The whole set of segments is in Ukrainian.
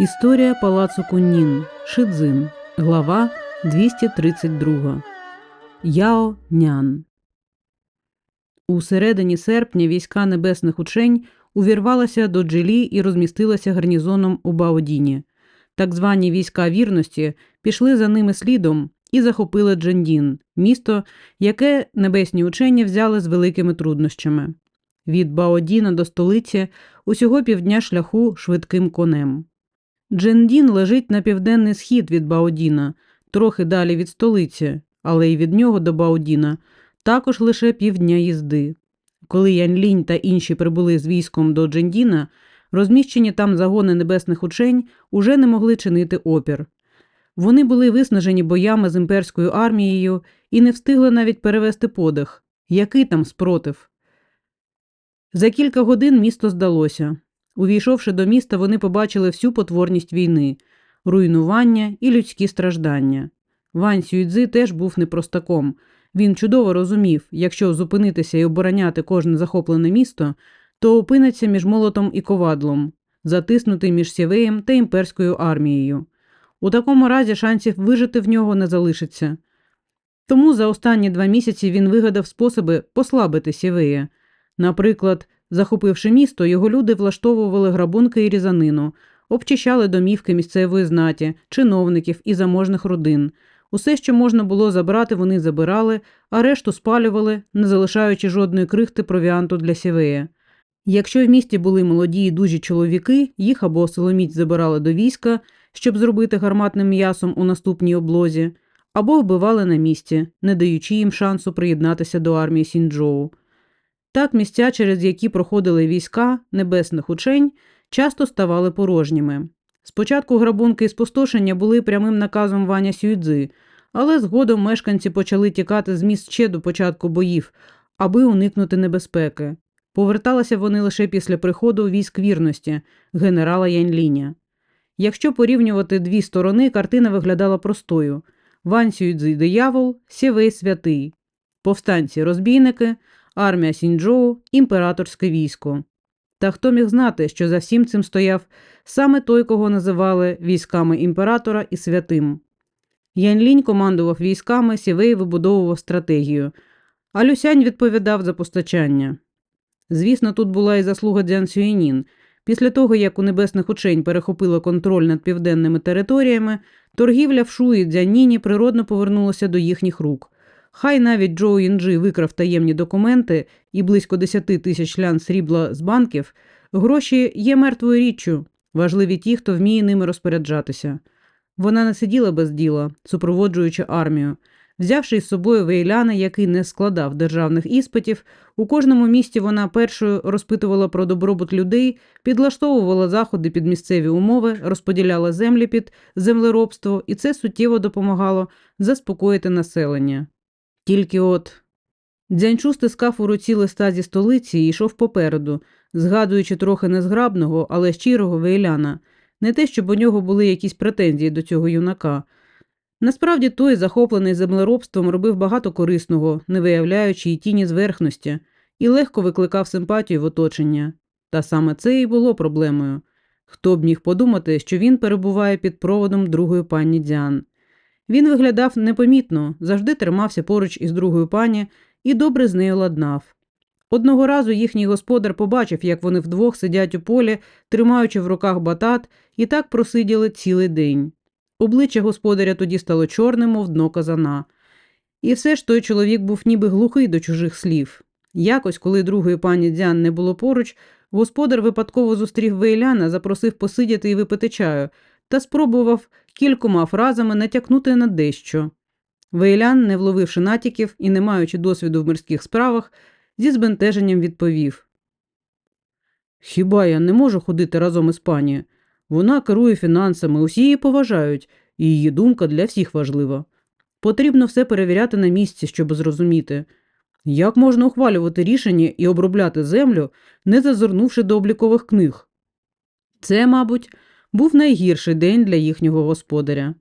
Історія палацу Куннін. Шидзин. Глава 232. Яо Нян. У середині серпня війська небесних учень увірвалися до Джилі і розмістилися гарнізоном у Баодіні. Так звані війська вірності пішли за ними слідом і захопили Джандін, місто, яке небесні учені взяли з великими труднощами. Від Баодіна до столиці усього півдня шляху швидким конем. Джендін лежить на південний схід від Баодіна, трохи далі від столиці, але й від нього до Баодіна також лише півдня їзди. Коли Янлінь та інші прибули з військом до Джендіна, розміщені там загони небесних учень уже не могли чинити опір. Вони були виснажені боями з імперською армією і не встигли навіть перевести подих. Який там спротив? За кілька годин місто здалося. Увійшовши до міста, вони побачили всю потворність війни, руйнування і людські страждання. Вань Сюйдзи теж був непростаком. Він чудово розумів, якщо зупинитися і обороняти кожне захоплене місто, то опиниться між молотом і ковадлом, затиснутий між сєвеєм та імперською армією. У такому разі шансів вижити в нього не залишиться. Тому за останні два місяці він вигадав способи послабити сєвея. Наприклад, Захопивши місто, його люди влаштовували грабунки і різанину, обчищали домівки місцевої знаті, чиновників і заможних родин. Усе, що можна було забрати, вони забирали, а решту спалювали, не залишаючи жодної крихти провіанту для сівея. Якщо в місті були молоді і дужі чоловіки, їх або силоміць забирали до війська, щоб зробити гарматним м'ясом у наступній облозі, або вбивали на місці, не даючи їм шансу приєднатися до армії Сінджоу. Так місця, через які проходили війська небесних учень, часто ставали порожніми. Спочатку грабунки і спустошення були прямим наказом Ваня Сюйдзи, але згодом мешканці почали тікати з міст ще до початку боїв, аби уникнути небезпеки. Поверталися вони лише після приходу військ вірності генерала Яньліня. Якщо порівнювати дві сторони, картина виглядала простою: Вань Сюйдзи – диявол, Сєвей святий, повстанці розбійники армія Сінджоу, імператорське військо. Та хто міг знати, що за всім цим стояв саме той, кого називали військами імператора і святим. Янлінь командував військами, Сівей вибудовував стратегію, а Люсянь відповідав за постачання. Звісно, тут була і заслуга Дзян Сюєнін. Після того, як у небесних учень перехопило контроль над південними територіями, торгівля в Шуї Дзяніні природно повернулася до їхніх рук. Хай навіть Джо Інджи викрав таємні документи і близько 10 тисяч лян срібла з банків, гроші є мертвою річчю, важливі ті, хто вміє ними розпоряджатися. Вона не сиділа без діла, супроводжуючи армію. Взявши із собою Вейляна, який не складав державних іспитів, у кожному місті вона першою розпитувала про добробут людей, підлаштовувала заходи під місцеві умови, розподіляла землі під землеробство, і це суттєво допомагало заспокоїти населення. Тільки от дзянчу стискав у руці листа зі столиці і йшов попереду, згадуючи трохи незграбного, але щирого вейляна, не те, щоб у нього були якісь претензії до цього юнака. Насправді той, захоплений землеробством, робив багато корисного, не виявляючи й тіні зверхності, і легко викликав симпатію в оточення. Та саме це і було проблемою. Хто б міг подумати, що він перебуває під проводом другої пані Діан. Він виглядав непомітно, завжди тримався поруч із другою пані і добре з нею ладнав. Одного разу їхній господар побачив, як вони вдвох сидять у полі, тримаючи в руках батат, і так просиділи цілий день. Обличчя господаря тоді стало чорним, мов дно казана. І все ж той чоловік був ніби глухий до чужих слів. Якось, коли другої пані Дзян не було поруч, господар випадково зустрів Вейляна, запросив посидіти і випити чаю, та спробував кількома фразами натякнути на дещо. Вейлян, не вловивши натяків і не маючи досвіду в мирських справах, зі збентеженням відповів Хіба я не можу ходити разом із пані? Вона керує фінансами, усі її поважають, і її думка для всіх важлива. Потрібно все перевіряти на місці, щоб зрозуміти, як можна ухвалювати рішення і обробляти землю, не зазирнувши до облікових книг. Це, мабуть, був найгірший день для їхнього господаря.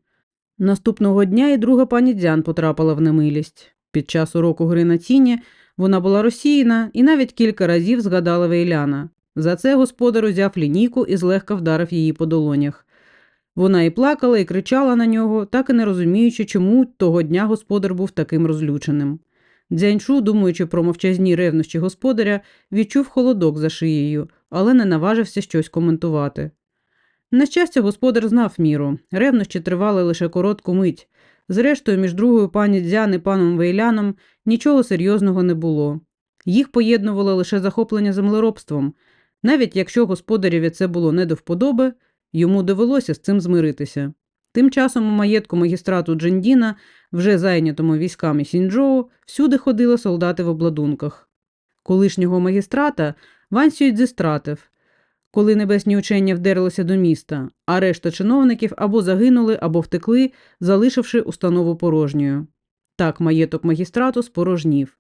Наступного дня і друга пані Дзян потрапила в немилість. Під час уроку гри на ціні вона була розсіяна і навіть кілька разів згадала Вейляна. За це господар узяв лінійку і злегка вдарив її по долонях. Вона і плакала, і кричала на нього, так і не розуміючи, чому того дня господар був таким розлюченим. Дзяньшу, думаючи про мовчазні ревнощі господаря, відчув холодок за шиєю, але не наважився щось коментувати. На щастя, господар знав міру. Ревнощі тривали лише коротку мить. Зрештою, між другою пані Дзян і паном Вейляном нічого серйозного не було. Їх поєднувало лише захоплення землеробством. Навіть якщо господареві це було не до вподоби, йому довелося з цим змиритися. Тим часом у маєтку магістрату Джендіна, вже зайнятому військами Сінджоу, всюди ходили солдати в обладунках. Колишнього магістрата Ван Сюйцзи стратив, коли небесні учення вдерлися до міста, а решта чиновників або загинули, або втекли, залишивши установу порожньою. Так маєток магістрату спорожнів.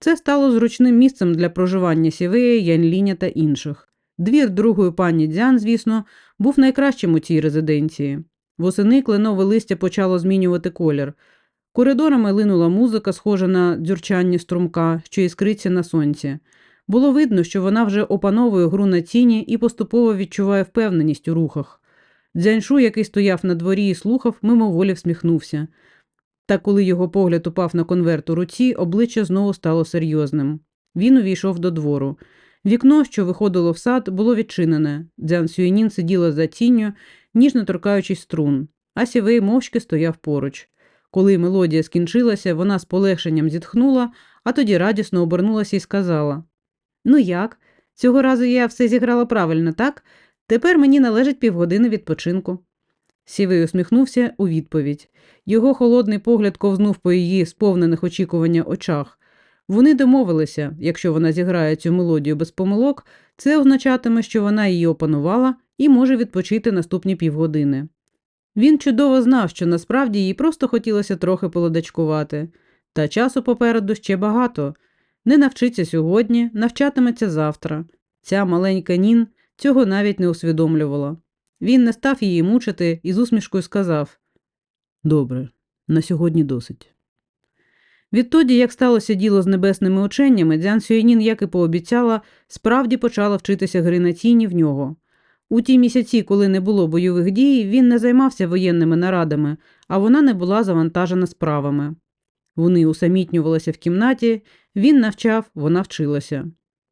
Це стало зручним місцем для проживання Сівея, Янліня та інших. Двір другої пані Дзян, звісно, був найкращим у цій резиденції. Восени кленове листя почало змінювати колір. Коридорами линула музика, схожа на дзюрчання струмка, що іскриться на сонці. Було видно, що вона вже опановує гру на тіні і поступово відчуває впевненість у рухах. Дзяньшу, який стояв на дворі і слухав, мимоволі всміхнувся. Та коли його погляд упав на конверт у руці, обличчя знову стало серйозним. Він увійшов до двору. Вікно, що виходило в сад, було відчинене. Дзян Сюєнін сиділа за тінню, ніжно торкаючись струн, а сівей мовчки стояв поруч. Коли мелодія скінчилася, вона з полегшенням зітхнула, а тоді радісно обернулася і сказала: Ну як? Цього разу я все зіграла правильно, так? Тепер мені належить півгодини відпочинку. Сівий усміхнувся у відповідь. Його холодний погляд ковзнув по її сповнених очікування очах. Вони домовилися, якщо вона зіграє цю мелодію без помилок, це означатиме, що вона її опанувала і може відпочити наступні півгодини. Він чудово знав, що насправді їй просто хотілося трохи полодачкувати, та часу попереду ще багато. Не навчиться сьогодні, навчатиметься завтра. Ця маленька нін цього навіть не усвідомлювала. Він не став її мучити і з усмішкою сказав Добре, на сьогодні досить. Відтоді, як сталося діло з небесними ученнями, Дзян Сюєнін, як і пообіцяла, справді почала вчитися гри на тіні в нього. У ті місяці, коли не було бойових дій, він не займався воєнними нарадами, а вона не була завантажена справами. Вони усамітнювалися в кімнаті, він навчав, вона вчилася.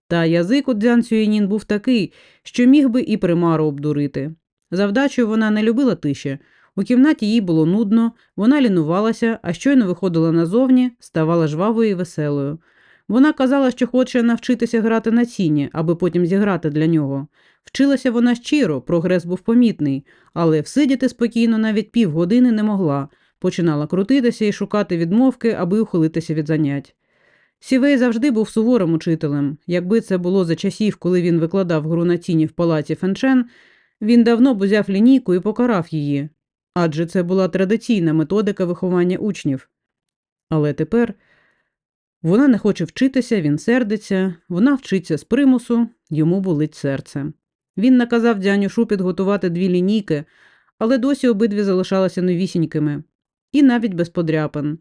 Та язик у Дзян Сюєнін був такий, що міг би і примару обдурити. Завдачою вона не любила тиші. У кімнаті їй було нудно, вона лінувалася, а щойно виходила назовні, ставала жвавою і веселою. Вона казала, що хоче навчитися грати на ціні, аби потім зіграти для нього. Вчилася вона щиро, прогрес був помітний, але всидіти спокійно навіть півгодини не могла, починала крутитися і шукати відмовки, аби ухилитися від занять. Сівей завжди був суворим учителем. Якби це було за часів, коли він викладав гру на тіні в палаці Фенчен, він давно б узяв лінійку і покарав її, адже це була традиційна методика виховання учнів. Але тепер вона не хоче вчитися, він сердиться, вона вчиться з примусу, йому болить серце. Він наказав дянюшу підготувати дві лінійки, але досі обидві залишалися новісінькими, і навіть без подряпин.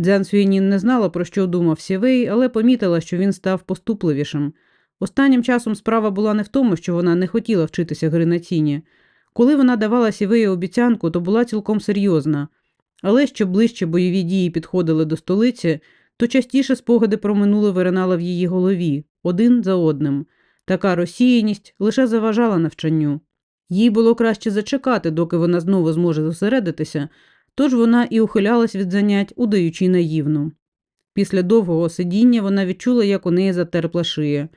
Дзян Сюєнін не знала, про що думав Сівей, але помітила, що він став поступливішим. Останнім часом справа була не в тому, що вона не хотіла вчитися гри на тіні. Коли вона давала Сівею обіцянку, то була цілком серйозна. Але що ближче бойові дії підходили до столиці, то частіше спогади про минуле виринали в її голові, один за одним. Така розсіяність лише заважала навчанню. Їй було краще зачекати, доки вона знову зможе зосередитися, тож вона і ухилялась від занять, удаючи наївну. Після довгого сидіння вона відчула, як у неї затерпла шия.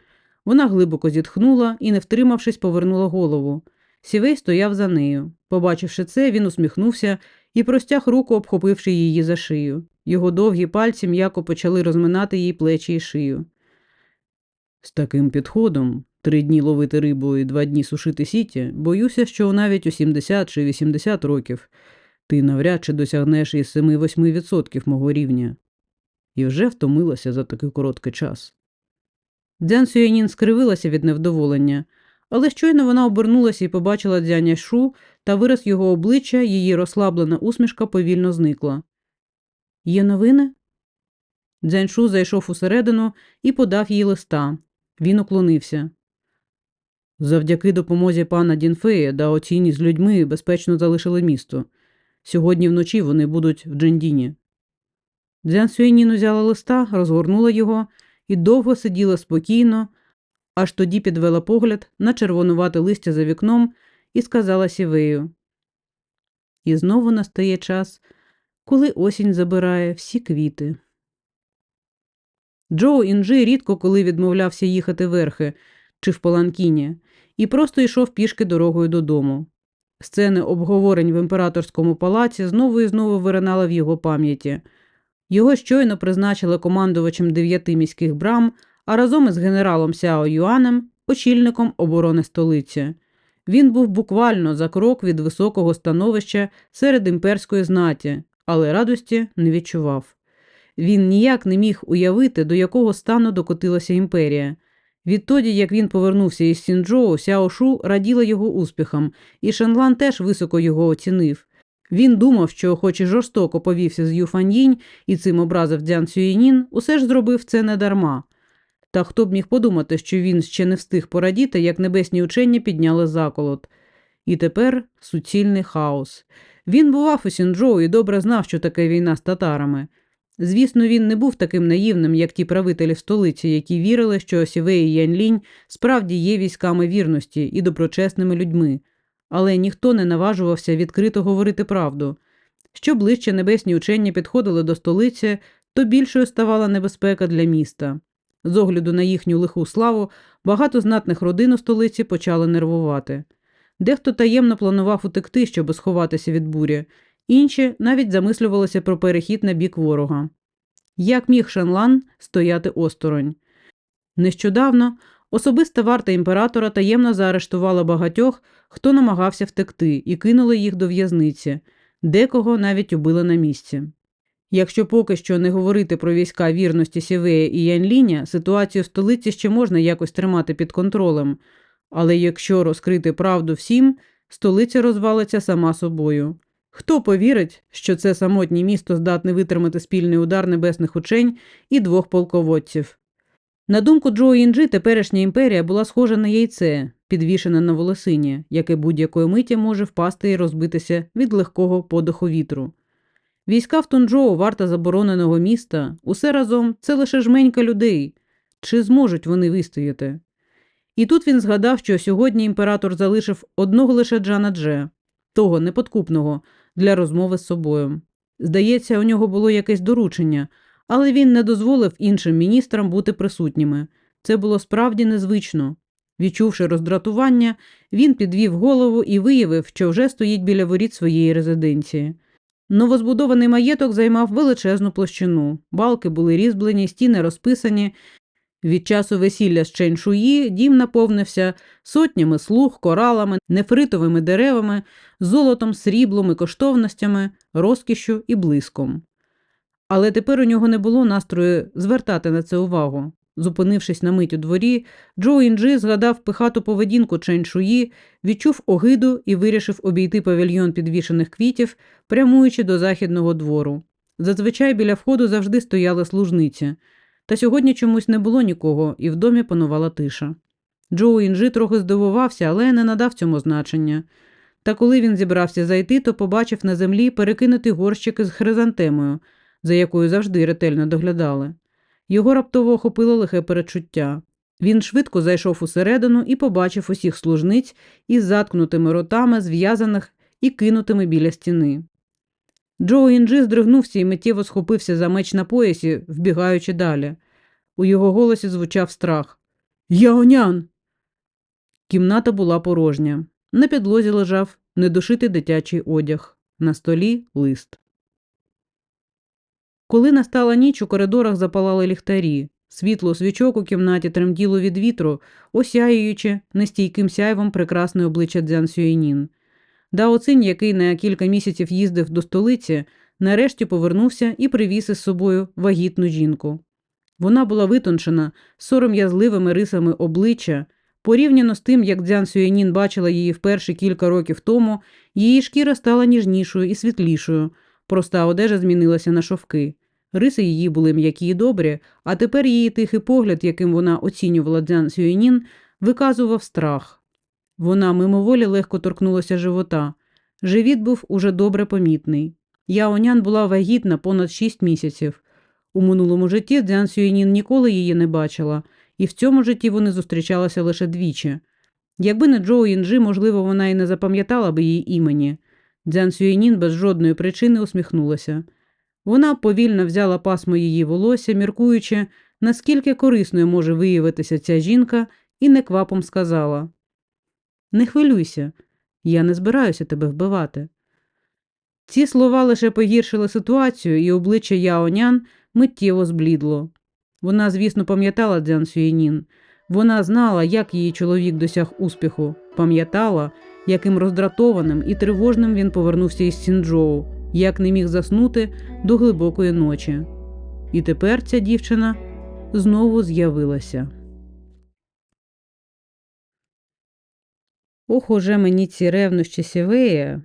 Вона глибоко зітхнула і, не втримавшись, повернула голову. Сівей стояв за нею. Побачивши це, він усміхнувся і простяг руку, обхопивши її за шию. Його довгі пальці м'яко почали розминати їй плечі і шию. З таким підходом три дні ловити рибу і два дні сушити сіті, боюся, що навіть у 70 чи 80 років ти навряд чи досягнеш із 7-8% мого рівня. І вже втомилася за такий короткий час. Дзян Сюєнін скривилася від невдоволення, але щойно вона обернулася і побачила дзяня Шу та вираз його обличчя, її розслаблена усмішка повільно зникла. Є новини? Дзяньшу зайшов усередину і подав їй листа. Він уклонився. Завдяки допомозі пана Дінфея даоціні з людьми безпечно залишили місто. Сьогодні вночі вони будуть в Джендіні. Дзян Сюєнін узяла листа, розгорнула його і довго сиділа спокійно, аж тоді підвела погляд на червонувате листя за вікном і сказала сівею. І знову настає час, коли осінь забирає всі квіти. Джоу Інджи рідко коли відмовлявся їхати верхи чи в паланкіні, і просто йшов пішки дорогою додому. Сцени обговорень в імператорському палаці знову і знову виринали в його пам'яті. Його щойно призначили командувачем дев'яти міських брам, а разом із генералом Сяо Юанем очільником оборони столиці. Він був буквально за крок від високого становища серед імперської знаті, але радості не відчував. Він ніяк не міг уявити, до якого стану докотилася імперія. Відтоді, як він повернувся із Сінджоу, Сяо Шу раділа його успіхам, і Шанлан теж високо його оцінив. Він думав, що, хоч і жорстоко повівся з Юфаньїнь і цим образив Дзян Сюєнін, усе ж зробив це не дарма. Та хто б міг подумати, що він ще не встиг порадіти, як небесні учення підняли заколот. І тепер суцільний хаос. Він бував у Сінджоу і добре знав, що таке війна з татарами. Звісно, він не був таким наївним, як ті правителі столиці, які вірили, що Сівей і Яньлінь справді є військами вірності і доброчесними людьми, але ніхто не наважувався відкрито говорити правду. Що ближче небесні учення підходили до столиці, то більшою ставала небезпека для міста. З огляду на їхню лиху славу, багато знатних родин у столиці почали нервувати. Дехто таємно планував утекти, щоб сховатися від бурі, інші навіть замислювалися про перехід на бік ворога. Як міг Шанлан стояти осторонь? Нещодавно особиста варта імператора таємно заарештувала багатьох, хто намагався втекти, і кинули їх до в'язниці, декого навіть убили на місці. Якщо поки що не говорити про війська вірності Сівея і Янліня, ситуацію в столиці ще можна якось тримати під контролем, але якщо розкрити правду всім, столиця розвалиться сама собою. Хто повірить, що це самотнє місто здатне витримати спільний удар небесних учень і двох полководців? На думку Джо Інджі, теперішня імперія була схожа на яйце, підвішене на волосині, яке будь-якої миті може впасти і розбитися від легкого подиху вітру. Війська в Тунджоу, варта забороненого міста, усе разом це лише жменька людей. Чи зможуть вони вистояти? І тут він згадав, що сьогодні імператор залишив одного лише Джана Дже, того неподкупного, для розмови з собою. Здається, у нього було якесь доручення, але він не дозволив іншим міністрам бути присутніми. Це було справді незвично. Відчувши роздратування, він підвів голову і виявив, що вже стоїть біля воріт своєї резиденції. Новозбудований маєток займав величезну площину, балки були різьблені, стіни розписані. Від часу весілля з Ченшуї дім наповнився сотнями слуг, коралами, нефритовими деревами, золотом, сріблом і коштовностями, розкішшю і блиском. Але тепер у нього не було настрою звертати на це увагу. Зупинившись на мить у дворі, Джо Інджи згадав пихату поведінку Ченшуї, відчув огиду і вирішив обійти павільйон підвішених квітів, прямуючи до західного двору. Зазвичай біля входу завжди стояли служниці. Та сьогодні чомусь не було нікого, і в домі панувала тиша. Джо Інджи трохи здивувався, але не надав цьому значення. Та коли він зібрався зайти, то побачив на землі перекинутий горщик із хризантемою, за якою завжди ретельно доглядали. Його раптово охопило лихе перечуття. Він швидко зайшов усередину і побачив усіх служниць із заткнутими ротами, зв'язаних і кинутими біля стіни. Джо Інджи здригнувся і миттєво схопився за меч на поясі, вбігаючи далі. У його голосі звучав страх. Яонян. Кімната була порожня. На підлозі лежав недошитий дитячий одяг, на столі лист. Коли настала ніч, у коридорах запалали ліхтарі. Світло свічок у кімнаті тремтіло від вітру, осяюючи нестійким сяйвом прекрасне обличчя Дзян Сюєнін. Дао Цинь, який на кілька місяців їздив до столиці, нарешті повернувся і привіз із собою вагітну жінку. Вона була витончена, сором'язливими рисами обличчя. Порівняно з тим, як Дзян Сюєнін бачила її вперше кілька років тому, її шкіра стала ніжнішою і світлішою, проста одежа змінилася на шовки. Риси її були м'які й добрі, а тепер її тихий погляд, яким вона оцінювала Дзян Сюєнін, виказував страх. Вона мимоволі легко торкнулася живота. Живіт був уже добре помітний. Яонян була вагітна понад шість місяців. У минулому житті Дзян Сюєнін ніколи її не бачила, і в цьому житті вони зустрічалися лише двічі. Якби не Джоу Інджи, можливо, вона і не запам'ятала би її імені. Дзян Сюєнін без жодної причини усміхнулася. Вона повільно взяла пасмо її волосся, міркуючи, наскільки корисною може виявитися ця жінка, і неквапом сказала Не хвилюйся, я не збираюся тебе вбивати. Ці слова лише погіршили ситуацію, і обличчя Яонян миттєво зблідло. Вона, звісно, пам'ятала Дзян Сюєнін. Вона знала, як її чоловік досяг успіху, пам'ятала, яким роздратованим і тривожним він повернувся із Сінджоу, як не міг заснути до глибокої ночі. І тепер ця дівчина знову з'явилася. Ох, уже мені ці ревнощі сівеє.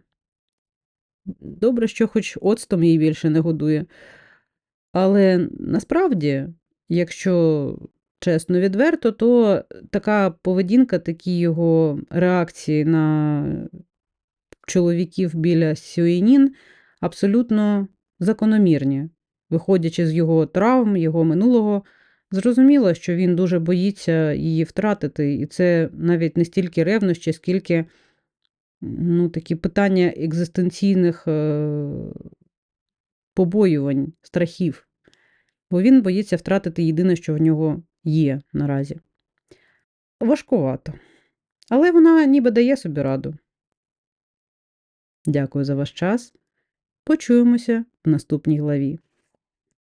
Добре, що хоч оцтом її більше не годує. Але насправді, якщо чесно відверто, то така поведінка, такі його реакції на чоловіків біля Сюєнін абсолютно закономірні. Виходячи з його травм, його минулого, зрозуміло, що він дуже боїться її втратити, і це навіть не стільки ревнощі, скільки ну, такі питання екзистенційних е, побоювань, страхів. Бо він боїться втратити єдине, що в нього є наразі. Важкувато. Але вона ніби дає собі раду. Дякую за ваш час. Почуємося в наступній главі.